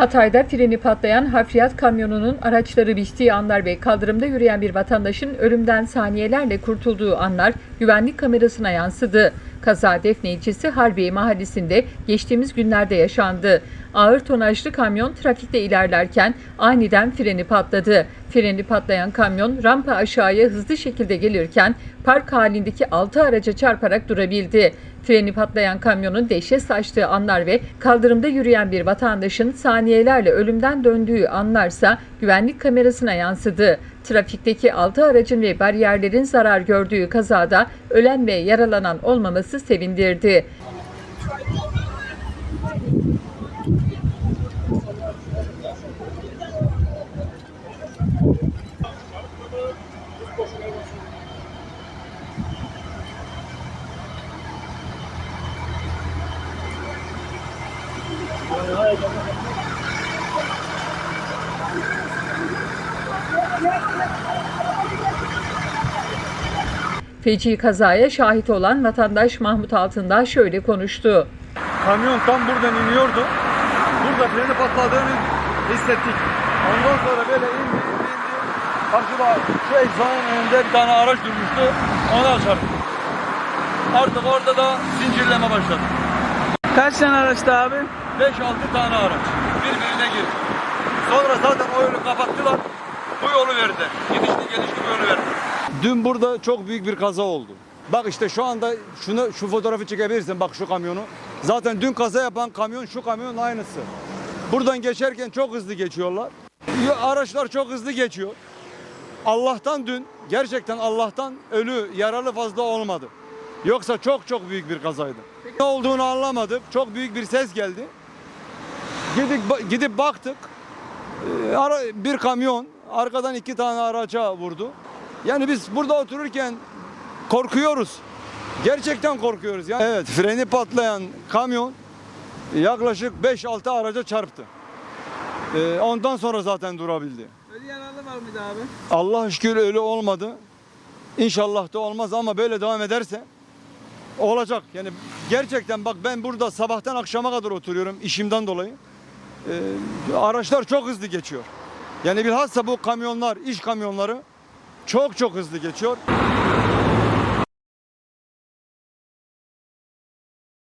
Hatay'da freni patlayan hafriyat kamyonunun araçları biçtiği anlar ve kaldırımda yürüyen bir vatandaşın ölümden saniyelerle kurtulduğu anlar güvenlik kamerasına yansıdı. Kaza Defne ilçesi Harbiye mahallesinde geçtiğimiz günlerde yaşandı. Ağır tonajlı kamyon trafikte ilerlerken aniden freni patladı. Freni patlayan kamyon rampa aşağıya hızlı şekilde gelirken park halindeki 6 araca çarparak durabildi. Freni patlayan kamyonun dehşet saçtığı anlar ve kaldırımda yürüyen bir vatandaşın saniyelerle ölümden döndüğü anlarsa güvenlik kamerasına yansıdı. Trafikteki 6 aracın ve bariyerlerin zarar gördüğü kazada ölen ve yaralanan olmaması sevindirdi. Feci kazaya şahit olan vatandaş Mahmut Altındağ şöyle konuştu. Kamyon tam buradan iniyordu. Burada freni patladığını hissettik. Ondan sonra böyle indi, indi, indi. Karşıda şu eczanın önünde bir tane araç durmuştu. Ona çarptı. Artık orada da zincirleme başladı. Kaç tane araçtı abi? 5-6 tane araç birbirine girdi. Sonra zaten o yolu kapattılar. Bu yolu verdi. Gidişli gelişli bu yolu verdi. Dün burada çok büyük bir kaza oldu. Bak işte şu anda şunu şu fotoğrafı çekebilirsin bak şu kamyonu. Zaten dün kaza yapan kamyon şu kamyonun aynısı. Buradan geçerken çok hızlı geçiyorlar. Araçlar çok hızlı geçiyor. Allah'tan dün gerçekten Allah'tan ölü yaralı fazla olmadı. Yoksa çok çok büyük bir kazaydı. Ne olduğunu anlamadık. Çok büyük bir ses geldi. Gidip gidip baktık. Ee, ara, bir kamyon arkadan iki tane araca vurdu. Yani biz burada otururken korkuyoruz. Gerçekten korkuyoruz. Yani evet freni patlayan kamyon yaklaşık 5-6 araca çarptı. Ee, ondan sonra zaten durabildi. Ölü yaralı var mıydı abi? Allah şükür öyle olmadı. İnşallah da olmaz ama böyle devam ederse olacak. Yani gerçekten bak ben burada sabahtan akşama kadar oturuyorum işimden dolayı. Ee, araçlar çok hızlı geçiyor. Yani bilhassa bu kamyonlar, iş kamyonları çok çok hızlı geçiyor.